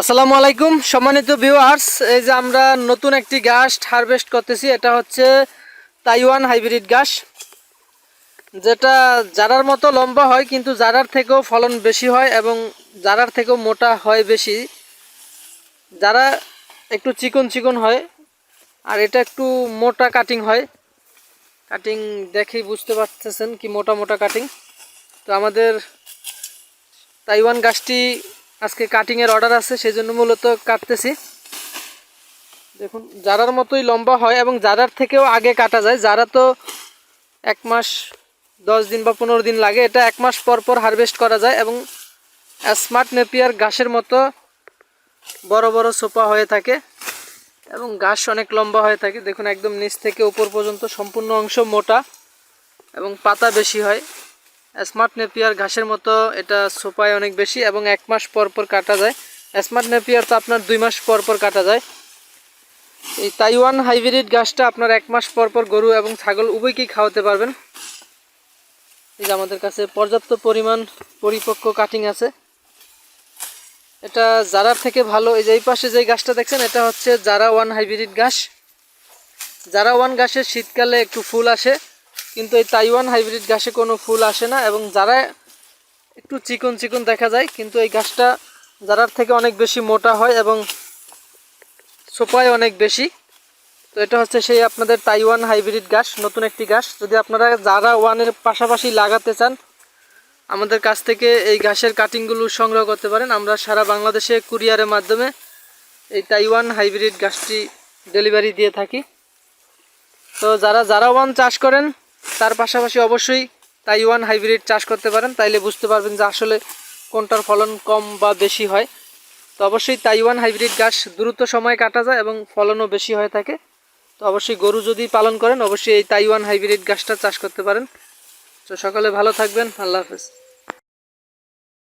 আসসালামু আলাইকুম, সম্মানিত ভিউয়ার্স এই যে আমরা নতুন একটি ঘাস হারভেস্ট করতেছি, এটা হচ্ছে তাইওয়ান হাইব্রিড ঘাস যেটা জারার মতো লম্বা হয়, কিন্তু জারার থেকেও ফলন বেশি হয় এবং জারার থেকেও মোটা হয় বেশি। যারা একটু চিকন চিকন হয়, আর এটা একটু মোটা কাটিং হয়। কাটিং দেখেই বুঝতে পারতেছেন কি মোটা মোটা কাটিং তো আমাদের তাইওয়ান গাছটি আজকে কাটিংয়ের অর্ডার আছে সেই জন্য মূলত কাটতেছি। দেখুন, জারার মতোই লম্বা হয় এবং জারার থেকেও আগে কাটা যায়। যারা তো এক মাস, দশ দিন বা পনেরো দিন লাগে। এটা এক মাস পর পর হারভেস্ট করা যায় এবং স্মার্ট নেপিয়ার ঘাসের মতো বড় বড় সোপা হয়ে থাকে এবং ঘাস অনেক লম্বা হয়ে থাকে। দেখুন, একদম নিচ থেকে উপর পর্যন্ত সম্পূর্ণ অংশ মোটা এবং পাতা বেশি হয়। স্মার্ট নেপিয়ার ঘাসের মতো, এটা সোপায় অনেক বেশি এবং এক মাস পর পর কাটা যায়। স্মার্ট নেপিয়ার তো আপনার দুই মাস পর পর কাটা যায়। এই তাইওয়ান হাইব্রিড গাছটা আপনার এক মাস পর পর গরু এবং ছাগল উভয়কেই খাওয়াতে পারবেন। এই যে আমাদের কাছে পর্যাপ্ত পরিমাণ পরিপক্ক কাটিং আছে। এটা জারার থেকে ভালো। এই যে এই পাশে যে গাছটা দেখছেন, এটা হচ্ছে জারা ওয়ান হাইব্রিড গাছ জারা ওয়ান ঘাসের শীতকালে একটু ফুল আসে। কিন্তু এই তাইওয়ান হাইব্রিড ঘাসে কোনো ফুল আসে না এবং যারা একটু চিকন চিকন দেখা যায়, কিন্তু এই গাছটা যারার থেকে অনেক বেশি মোটা হয় এবং সোপায় অনেক বেশি। তো এটা হচ্ছে সেই আপনাদের তাইওয়ান হাইব্রিড ঘাস নতুন একটি ঘাস যদি আপনারা যারা ওয়ানের পাশাপাশি লাগাতে চান, আমাদের কাছ থেকে এই ঘাসের কাটিংগুলো সংগ্রহ করতে পারেন। আমরা সারা বাংলাদেশে কুরিয়ারের মাধ্যমে এই তাইওয়ান হাইব্রিড ঘাসটি ডেলিভারি দিয়ে থাকি। তো যারা যারা ওয়ান চাষ করেন তার পাশাপাশি অবশ্যই তাইওয়ান হাইব্রিড চাষ করতে পারেন, তাইলে বুঝতে পারবেন যে আসলে কোনটার ফলন কম বা বেশি হয়। তো অবশ্যই তাইওয়ান হাইব্রিড গাছ দ্রুত সময় কাটা যায় এবং ফলনও বেশি হয়ে থাকে। তো অবশ্যই গরু যদি পালন করেন, অবশ্যই এই তাইওয়ান হাইব্রিড গাছটা চাষ করতে পারেন। তো সকালে ভালো থাকবেন, আল্লাহ হাফেজ।